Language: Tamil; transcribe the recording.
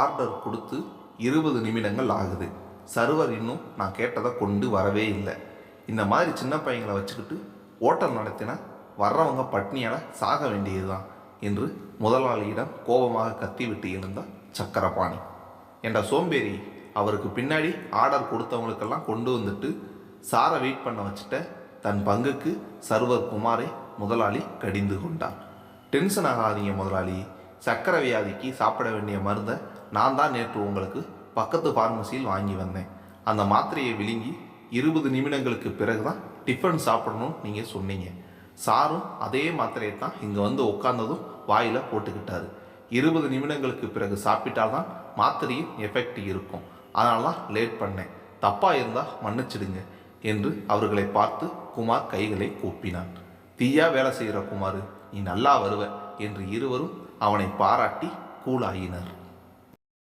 ஆர்டர் கொடுத்து இருபது நிமிடங்கள் ஆகுது. சர்வர் இன்னும் நான் கேட்டதை கொண்டு வரவே இல்லை. இந்த மாதிரி சின்ன பையங்களை வச்சுக்கிட்டு ஓட்டல் நடத்தினா வர்றவங்க பட்னியால் சாக வேண்டியதுதான் என்று முதலாளியிடம் கோபமாக கத்திவிட்டு எழுந்தார் சக்கரபாணி. என்ற சோம்பேறி அவருக்கு பின்னாடி ஆர்டர் கொடுத்தவங்களுக்கெல்லாம் கொண்டு வந்துட்டு சாரை வெயிட் பண்ண வச்சுட்ட தன் பங்குக்கு சர்வர் குமாரை முதலாளி கடிந்து கொண்டார். டென்ஷன் ஆகாதீங்க முதலாளி. சக்கரை வியாதிக்கு சாப்பிட வேண்டிய மருந்தை நான் தான் நேற்று உங்களுக்கு பக்கத்து ஃபார்மசியில் வாங்கி வந்தேன். அந்த மாத்திரையை விழுங்கி இருபது நிமிடங்களுக்கு பிறகு தான் டிஃபன் சாப்பிடணும்னு நீங்கள் சொன்னீங்க. சாரும் அதே மாத்திரையை தான் இங்கே வந்து உட்காந்ததும் வாயில் போட்டுக்கிட்டாரு. இருபது நிமிடங்களுக்கு பிறகு சாப்பிட்டால்தான் மாத்திரையின் எஃபெக்ட் இருக்கும். அதனால தான் லேட் பண்ணேன். தப்பாக இருந்தால் மன்னிச்சிடுங்க என்று அவர்களை பார்த்து குமார் கைகளை கூப்பினான் தீயா வேலை செய்கிற குமார் நீ நல்லா வருவ. என்று இருவரும் அவனை பாராட்டி கூலாயினர்